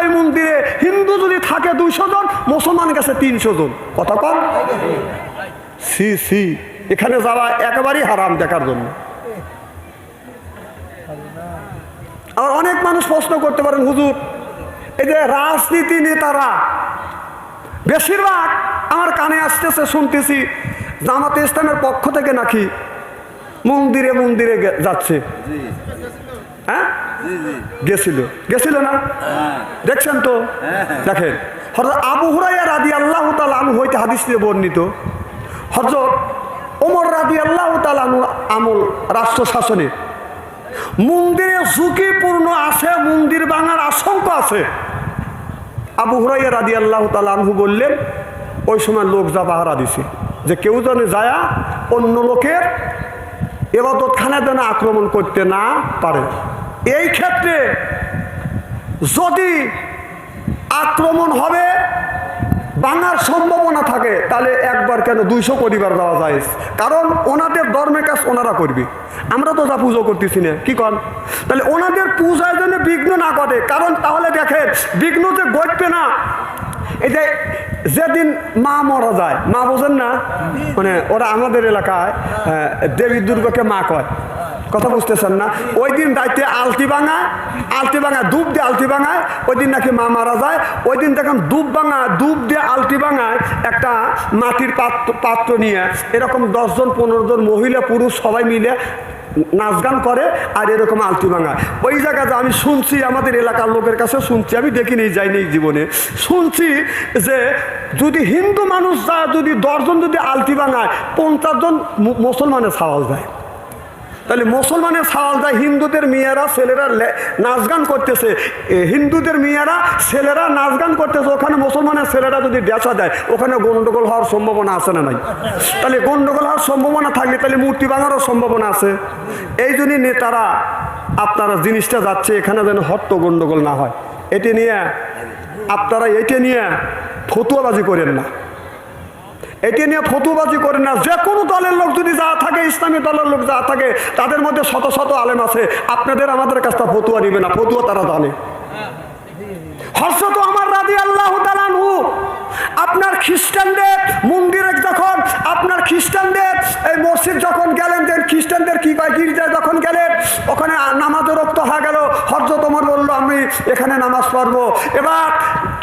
ওই মন্দিরে হিন্দু যদি থাকে দুইশো জন, মুসলমান গেছে তিনশো জন। কথা কম? C C. এখানে যাওয়া একেবারেই হারাম দেখার জন্য। আর অনেক মানুষ প্রশ্ন করতে পারেন, হুজুর, এই যে রাজনীতি নেতারা, বেশিরভাগ আমার কানে আসতেছে, শুনতেছি, জামাতে ইসলামের পক্ষ থেকে নাকি মন্দিরে মন্দিরে যাচ্ছে। হ্যাঁ? গেছিল। গেছিল না? দেখছেন তো? দেখেন। হজরত আবু হুরাইয়া রাদি আল্লাহ তালু হইতে হাদিস দিয়ে বর্ণিত। হজরত ওমর রাদি আল্লাহ তালু আমল রাষ্ট্র শাসনে। মন্দিরে ঝুঁকিপূর্ণ আছে, মন্দির ভাঙার আশঙ্কা আছে। আবু হুরাইয়া রাদি আল্লাহ তালু বললেন, ওই সময় লোক যা পাহারা দিছে, যে কেউ যেন যায়া অন্য লোকের এবাদতখানা যেন আক্রমণ করতে না পারে। এই ক্ষেত্রে যদি আক্রমণ হবে বাঙার সম্ভাবনা থাকে, তাহলে একবার কেন দুইশো পরিবার দেওয়া যায়? কারণ ওনাদের ধর্মের কাজ ওনারা করবে। আমরা তো যা পুজো করতেছি না, কি কন? তাহলে ওনাদের পূজায় জন্য বিঘ্ন না ঘটে, কারণ তাহলে দেখেন, বিঘ্ন যে ঘটবে না, এই যে যেদিন মা মরা যায়, মা বোঝেন না? মানে ওরা আমাদের এলাকায় দেবী দুর্গাকে মা কয়। কথা বুঝতেছেন না? ওই দিন দায়িত্বে আলতি ভাঙায় আলতি ভাঙায় ডুব দিয়ে আলতি ভাঙায়, ওই দিন নাকি মা মারা যায়। ওই দিন দেখেন ডুব ভাঙা ডুব দিয়ে আলতি ভাঙায় একটা মাটির পাত্র পাত্র নিয়ে এরকম দশজন পনেরো জন মহিলা, পুরুষ সবাই মিলে নাচ গান করে আর এরকম আলতি ভাঙা ওই জায়গাতে আমি শুনছি, আমাদের এলাকার লোকের কাছে শুনছি, আমি দেখিনি, যাইনি জীবনে। শুনছি যে যদি হিন্দু মানুষ যা যদি দশজন যদি আলতি ভাঙায় পঞ্চাশ জন মুসলমানের সাওয়াল দেয় তাহলে মুসলমানের সাওয়াল দেয় হিন্দুদের মেয়েরা, ছেলেরা নাচ গান করতেছে। হিন্দুদের মেয়েরা, ছেলেরা নাচ গান করতেছে। ওখানে মুসলমানের ছেলেরা যদি ডেচা দেয়, ওখানে গন্ডগোল হওয়ার সম্ভাবনা আছে না নাই? তাহলে গন্ডগোল হওয়ার সম্ভাবনা থাকলে তাহলে মূর্তি ভাঙারও সম্ভাবনা আছে। এই জন্যই নেতারা আপনারা জিনিসটা যাচ্ছে, এখানে যেন হট্ট গন্ডগোল না হয়। এটি নিয়ে আপনারা, এটি নিয়ে ফতুয়াবাজি করেন না। এটি নিয়ে ফতুবাজি করে না। যে কোনো দলের লোক যদি যা থাকে, ইসলামী দলের লোক যা থাকে, তাদের মধ্যে শত শত আলেম আছে। আপনাদের আমাদের কাছটা ফতুয়া নিবে না। ফতুয়া তারা জানে। হর্ষত আমার রাজি আল্লাহ তালানহু আপনার খ্রিস্টানদের মন্দিরে যখন, আপনার খ্রিস্টানদের এই মসজিদ যখন গেলেন দেন খ্রিস্টানদের কি কয় গির্জায় যখন গেলেন, ওখানে নামাজও রক্ত হয়ে গেল। হর্ষ তোমার বলল, আমি এখানে নামাজ পড়ব। এবার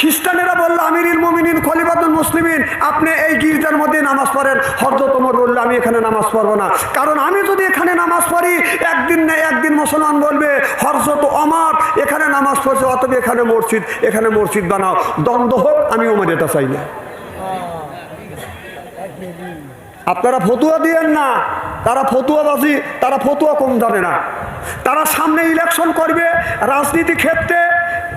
খ্রিস্টানেরা বলল, আমিরুল মুমিনিন, খলিফাতুল মুসলিমিন, আপনি এই গির্জার মধ্যে নামাজ পড়েন। হর্ষ তোমার বলল, আমি এখানে নামাজ পড়ব না। কারণ আমি যদি এখানে নামাজ পড়ি, একদিন না একদিন মুসলমান বলবে হর্ষ তো আমার এখানে নামাজ পড়ছে অতবে এখানে মসজিদ এখানে মসজিদ বানাও। দ্বন্দ্ব হোক, আমি ওমার এটা চাই না। আপনারা ফতুয়া দিয়েন না। তারা ফতুয়াবাজি, তারা ফতুয়া কম জানে না। তারা সামনে ইলেকশন করবে, রাজনীতি ক্ষেত্রে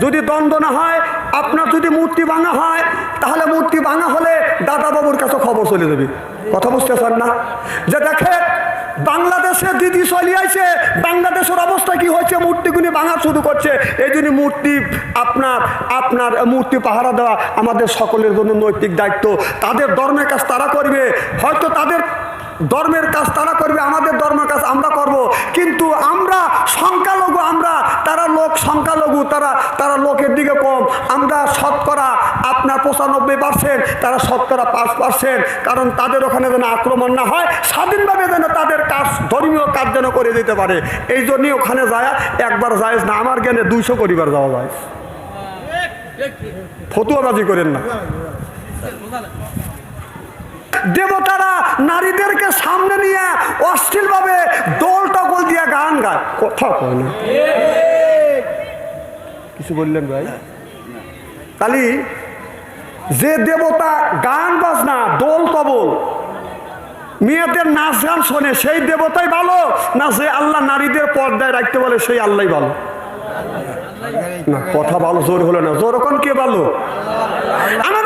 যদি দ্বন্দ্ব না হয়, আপনার যদি মূর্তি ভাঙা হয়, তাহলে মূর্তি ভাঙা হলে দাদাবাবুর কাছে খবর চলে যাবে। কথা বুঝতেছেন না? যে দেখে বাংলাদেশে দিদি চলিয়াছে বাংলাদেশের অবস্থা কি হয়েছে? মূর্তিগুলি ভাঙা শুরু করছে। এই জন্য মূর্তি আপনার আপনার মূর্তি পাহারা দেওয়া আমাদের সকলের জন্য নৈতিক দায়িত্ব। তাদের ধর্মের কাজ তারা করবে। হয়তো তাদের ধর্মের কাজ তারা করবে আমাদের ধর্মের কাজ আমরা করব। কিন্তু আমরা সংখ্যালঘু আমরা তারা লোক সংখ্যালঘু তারা তারা লোকের দিকে কম। আমরা শতকরা আপনার পঁচানব্বই পার্সেন্ট তারা শতকরা পাঁচ পার্সেন্ট কারণ তাদের ওখানে যেন আক্রমণ না হয় স্বাধীনভাবে যেন তাদের কাজ ধর্মীয় কাজ যেন করে দিতে পারে। এই জন্যই ওখানে যায় একবার যায় না আমার জ্ঞানে দুইশো পরিবার যাওয়া যায়। ফতুয়াবাজি করেন না। দেবতারা নারীদেরকে সামনে নিয়ে অশ্লীলভাবে দোল টকল দিয়ে গান গায়। কথা কয় না। কিছু বললেন ভাই? তালি যে দেবতা গান বাজনা, দোল তবল মেয়েদের নাচ গান শোনে, সেই দেবতাই ভালো না যে আল্লাহ নারীদের পর্দায় রাখতে বলে সেই আল্লাহ ভালো? না, কথা ভালো, জোর হলো না। জোর কে ভালো? আমার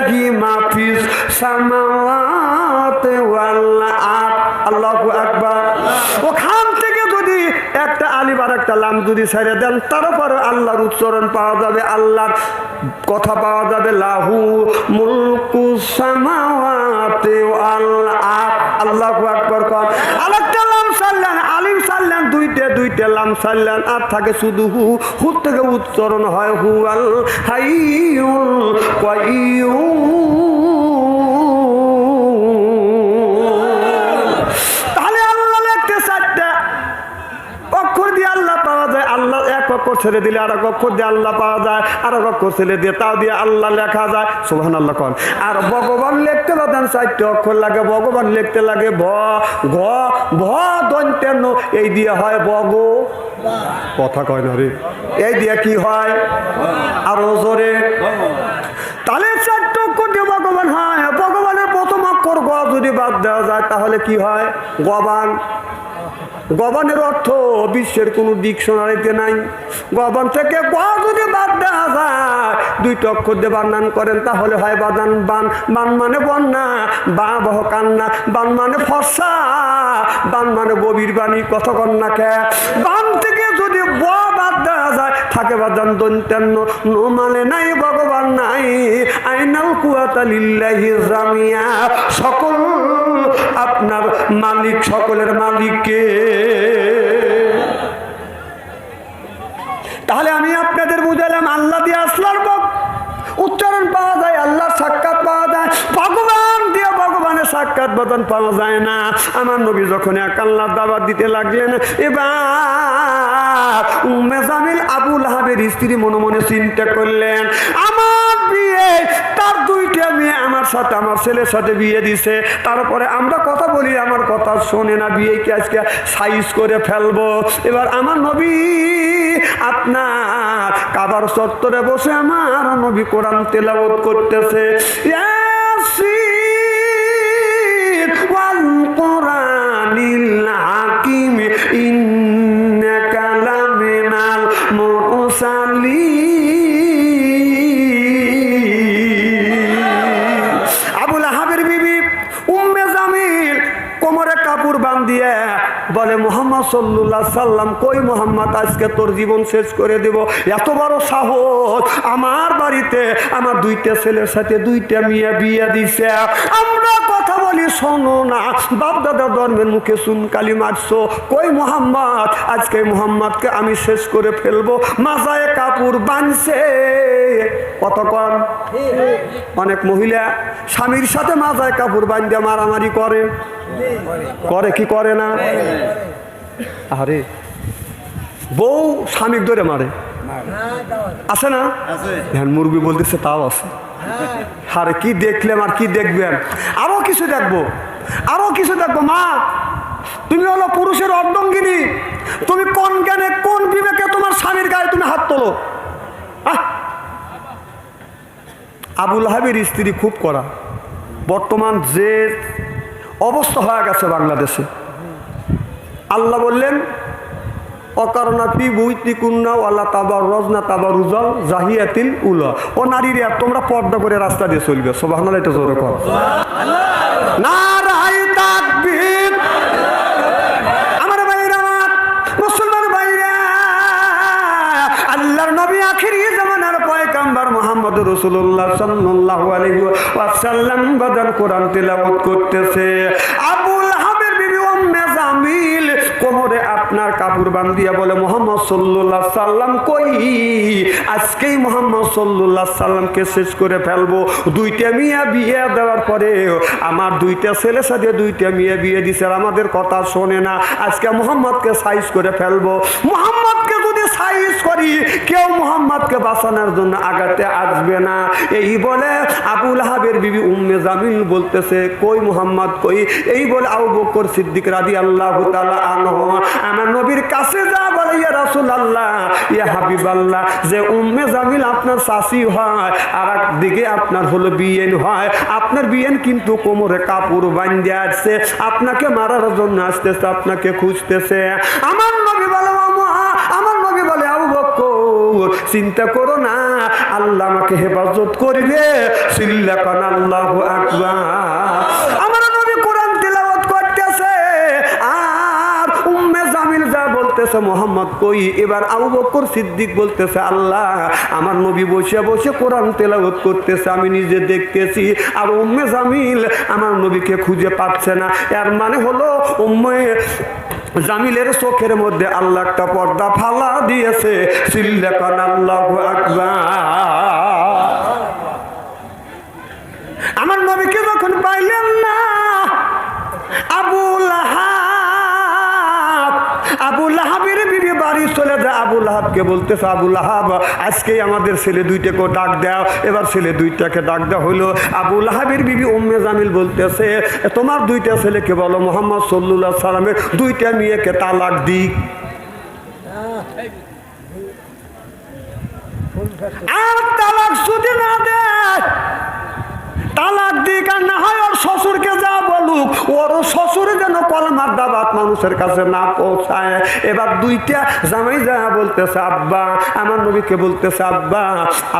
লিল্লাহি মাফিস সামাওয়াতি ওয়াল আল্লাহু আকবার ওখান থেকে যদি একটা আলিফ একটা লাম যদি ছেড়ে দেন, তারপরে আল্লাহর উচ্চারণ পাওয়া যাবে, আল্লাহর কথা পাওয়া যাবে, লাহু মুলকু সামাওয়াতি ওয়াল আরদ আল্লাহু আকবার কর। আরেকটা লাম সাল্লান দুইটা দুইটা লাম সাল্লান আর থাকে শুধু হু। হু থেকে উচ্চারণ হয় হু আল হাই কাইয়ুম। অক্ষর ছেড়ে দিলে আর এক দিয়ে আল্লাহ পাওয়া যায় আর এক ছেড়ে দিয়ে তাও দিয়ে আল্লাহ লেখা যায়। সুহান আল্লাহ কন। আর ভগবান লিখতে পারেন চারটে অক্ষর লাগে, ভগবান লিখতে লাগে ভ, ঘ ভ দন্তেন্ন এই দিয়ে হয় বগ কথা কয় না রে। এই দিয়ে কি হয়? আরও জোরে। তাহলে চারটে অক্ষর দিয়ে ভগবান হয়, ভগবানের প্রথম অক্ষর গ যদি বাদ দেওয়া যায়, তাহলে কি হয়? গবান। গবানের অর্থ বিশ্বের কোনো ডিকশনারিতে নাই। গবান থেকে গ যদি বাদ দেওয়া যায় দুইটা অক্ষর দিয়ে বান্নান করেন, তাহলে হয় বাদান বান। বান মানে বন্যা বা বহ কান্না। বান মানে ফসা বান মানে গভীর বাণী কত কন্যাকে বান থেকে যদি ব বাদ দেওয়া যায়, থাকে বাদান দন্তান্ন নো মানে নাই, ভগবান নাই। আইনাল কুয়াতা লিল্লাহি জামিয়া। সকল আপনার মালিক, সকলের মালিককে। তাহলে আমি আপনাদের বুঝালাম, আল্লাহ দিয়ে আসলার বক উচ্চারণ পাওয়া যায় সাক্ষাৎ বদন পাওয়া যায় না। আমার নবী যখন এক আল্লাহ দাবাত দিতে লাগলেন, এবার উম্মে জামিল আবুল হাবের স্ত্রী মনে মনে চিন্তা করলেন, আমার বিয়ে, তার দুইটা মেয়ে আমার সাথে, আমার ছেলের সাথে বিয়ে দিছে। তারপরে আমরা কথা বলি, আমার কথা শোনে না বিয়ে কি আজকে সাইজ করে ফেলব। এবার আমার নবী আপনার কাবার চত্বরে বসে আমার নবী কোরআন তেলাওয়াত করতেছে। ইয়াসিন সাল্লাহ সাল্লাম, কই মোহাম্মদ, আজকে তোর জীবন শেষ করে দেব? এত বড় সাহস। আমার বাড়িতে আমার দুইটা ছেলের সাথে দুইটা মেয়ে বিয়ে দিছে। আমরা কথা বলি, শোনো না বাপ দাদা ধর্মের মুখে সুনকালি মারছো। কই মোহাম্মদ, আজকে মোহাম্মদকে আমি শেষ করে ফেলব। মাজায় কাপড় বানছে। কতক্ষণ অনেক মহিলা স্বামীর সাথে মাজায় কাপড় বান্ধে মারামারি করে। করে কি করে না? আরে বউ স্বামীর ধরে মারে। আছে না? হ্যাঁ মুরগি বলতেছে তাও আছে। আরে কি দেখলেন আর কি দেখবেন আরও? কিছু দেখব। আরও কিছু দেখব। মা তুমি হলো পুরুষের অর্ধঙ্গিনী। তুমি কোন জ্ঞানে কোন বিবেকে তোমার স্বামীর গায়ে তুমি হাত তোলো? আবুল হাবির স্ত্রী খুব করা বর্তমান যে অবস্থা হয়ে গেছে বাংলাদেশে। আল্লাহ বললেন, অকারণা ফি বইতি কুন্না আল্লাহ তাবার রজনা তাবার উজল উলা। ও তোমরা পর্দা করে রাস্তা দিয়ে চলবে। সবাই এটা কর। মোহাম্মদ রাসূলুল্লাহ সাল্লাল্লাহু আলাইহি ওয়াসাল্লাম বাদান কোরআন করতেছে আবুল হাবের বিবি উম্মে জামিল কোমরে আপনার কাপড় বান্ধিয়া বলে, মোহাম্মদ সাল্লাল্লাহু সাল্লাম কই? আজকেই মোহাম্মদ সাল্লাল্লাহু সাল্লামকে শেষ করে ফেলব। দুইটা মিয়া বিয়ে দেওয়ার পরে আমার দুইটা ছেলে সাথে দুইটা মেয়ে বিয়ে দিছে আমাদের কথা শোনে না। আজকে মোহাম্মদকে সাইজ করে ফেলব। মোহাম্মদকে যদি সাইজ করি, কেউ মোহাম্মদকে বাঁচানোর জন্য আগাতে আসবে না। এই বলে আবুল হাবের বিবি উম্মে জামিল বলতেছে, কই মোহাম্মদ, কই? এই বলে আবু বকর সিদ্দিক রাদি আল্লাহ তাআলা আনহু আমার নবীর কাছে যা বলে, ইয়া রাসূলুল্লাহ, ইয়া হাবিবাল্লাহ, যে উম্মে জামিল আপনার শাসি হয় আর একদিকে আপনার হলো বিয়েন হয়। আপনার বিয়েন কিন্তু কোমরে কাপড় বান্ধে আসছে, আপনাকে মারার জন্য আসতেছে, আপনাকে খুঁজতেছে। আমার নবী বলে, "ও আমার নবী বলে, আবু বকর চিন্তা করো না, আল্লাহ আমাকে হেফাজত করবে। সিল্লাকান আল্লাহ আকবার। বলতেছে, মোহাম্মদ কই? এবার আবু বকর সিদ্দিক বলতেছে, আল্লাহ, আমার নবী বসে বসে কোরআন তেলাগত করতেছে, আমি নিজে দেখতেছি, আর উম্মে জামিল আমার নবীকে খুঁজে পাচ্ছে না। এর মানে হলো, উম্মে জামিলের চোখের মধ্যে আল্লাহ একটা পর্দা ফালা দিয়েছে। সিল্লাকান আল্লাহ আকবার। বলতেছে, আবুল আহাব আজকে আমাদের ছেলে দুইটাকে ডাক দেওয়া এবার ছেলে দুইটাকে ডাক দেওয়া হলো আবুল আহাবের বিবি উম্মে জামিল বলতেছে, তোমার দুইটা ছেলেকে বলো, মোহাম্মদ সল্লুল্লাহ সালামের দুইটা মেয়েকে তালাক দিক আর তালাক যদি না দেয় তালাক দিক আর না হয় ওর শ্বশুরকে যা বলুক, ওর শ্বশুর যেন কলমার দাবাত মানুষের কাছে না পৌঁছায়। এবার দুইটা জামাই যা বলতেছে, আব্বা, আমার নবীকে বলতেছে, আব্বা,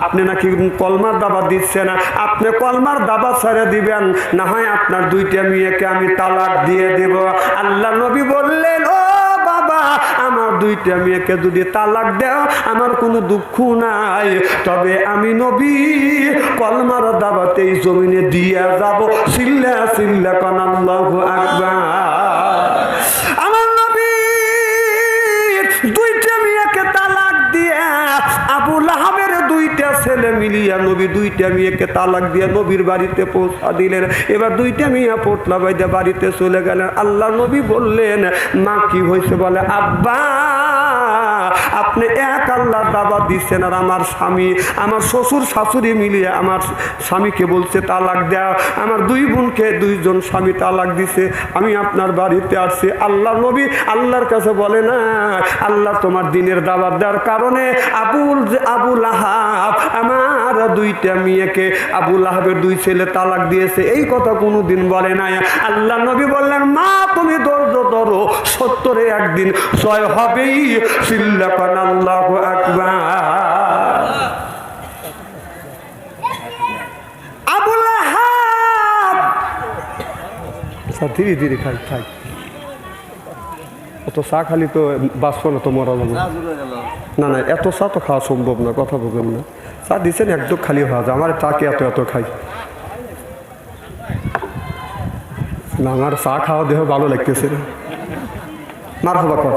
আপনি নাকি কলমার দাবা দিচ্ছে না। আপনি কলমার দাবা ছেড়ে দিবেন, না হয় আপনার দুইটা মেয়েকে আমি তালাক দিয়ে দেব। আল্লাহ নবী দুইটা মেয়েকে যদি তালাক দেও, আমার কোনো দুঃখ নাই। তবে আমি নবী, কলমার দাবাতে এই জমিনে দিয়া যাব। সিল্লা সিল্লা কনাল্লাহু আকবার। মিলিয়া নবী, দুইটা মেয়েকে তালাক দিয়ে নবীর বাড়িতে পৌঁছা দিলেন। এবার দুইটা মেয়ে পোটলা বাইদে বাড়িতে চলে গেলেন। আল্লাহ নবী বললেন, মা কি হয়েছে? বলে, আব্বা আপনি এক আল্লাহ দাবা দিচ্ছেন আর আমার স্বামী, আমার শ্বশুর শাশুড়ি মিলিয়ে আমার স্বামীকে বলছে, তালাক দেওয়া আমার দুই বোনকে দুইজন স্বামী তালাক দিছে। আমি আপনার বাড়িতে আসছি। আল্লাহ নবী আল্লাহর কাছে বলে, না, আল্লাহ তোমার দিনের দাবার দেওয়ার কারণে আবুল আবুল আহাব আমার দুইটা মেয়েকে আবুল আহাবের দুই ছেলে তালাক দিয়েছে। এই কথা কোনো দিন বলে নাই। আল্লাহ নবী বললেন, মা, তুমি ধৈর্য ধরো। সত্তরে একদিন জয় হবেই। আচ্ছা, ধীরে ধীরে খাই খাই। অত চা খালি তো বাঁচব না তো মরা যাব। না না এত চা তো খাওয়া সম্ভব না কথা বলবেন না। চা দিচ্ছেন একদম খালি হওয়া যায় আমার চাকে এত এত খাই না আমার চা খাওয়া দেহ ভালো লাগতেছে না। মার হবা কর।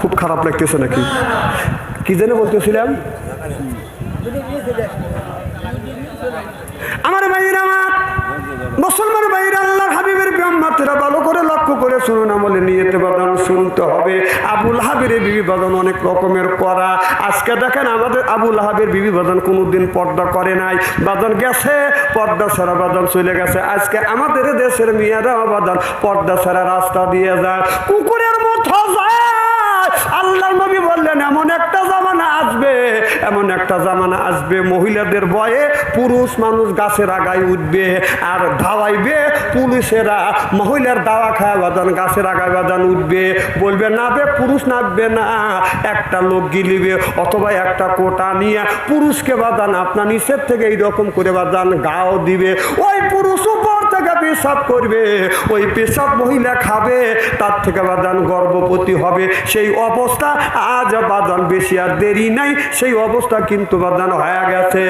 খুব খারাপ লাগতেছে নাকি? কি যেন বলতেছিলাম? আমার ভাইরা আমার, মুসলমান ভাইরা আল্লাহর হাবিবের ব্রহ্মাতেরা ভালো করে লক্ষ্য করে শুনুন, আমলে নিয়েতে বাদন শুনতে হবে। আবুল হাবির বিবি বাদন অনেক রকমের করা। আজকে দেখেন আমাদের আবুল হাবির বিবি বাদন কোনোদিন পর্দা করে নাই। বাদন গেছে, পর্দা ছাড়া বাদন চলে গেছে। আজকে আমাদের দেশের মেয়েরা বাদন পর্দা ছাড়া রাস্তা দিয়ে যায়। কুকুরের মতো যায়। আল্লাহ নবী বললেন, এমন একটা জামানা আসবে, এমন একটা জামানা আসবে, মহিলাদের ভয়ে পুরুষ মানুষ গাছের আগায় উঠবে আর ধাওয়াইবে, পুলিশেরা মহিলার দাওয়া খায়, বাজান গাছের আগায় বাজান উঠবে। বলবে নাবে পুরুষ নামবে না, একটা লোক গিলিবে অথবা একটা কোটা নিয়ে পুরুষকে বাজান, আপনার নিচের থেকে এইরকম করে বাজান গাও দিবে। ওই পুরুষ পেশাব করবে, ওই পেশাব মহিলা খাবে, তার থেকে বাদান গর্ভবতী হবে। সেই অবস্থা আজ বাদান বেশি আর দেরি নাই, সেই অবস্থা কিন্তু বাদান হয়ে গেছে।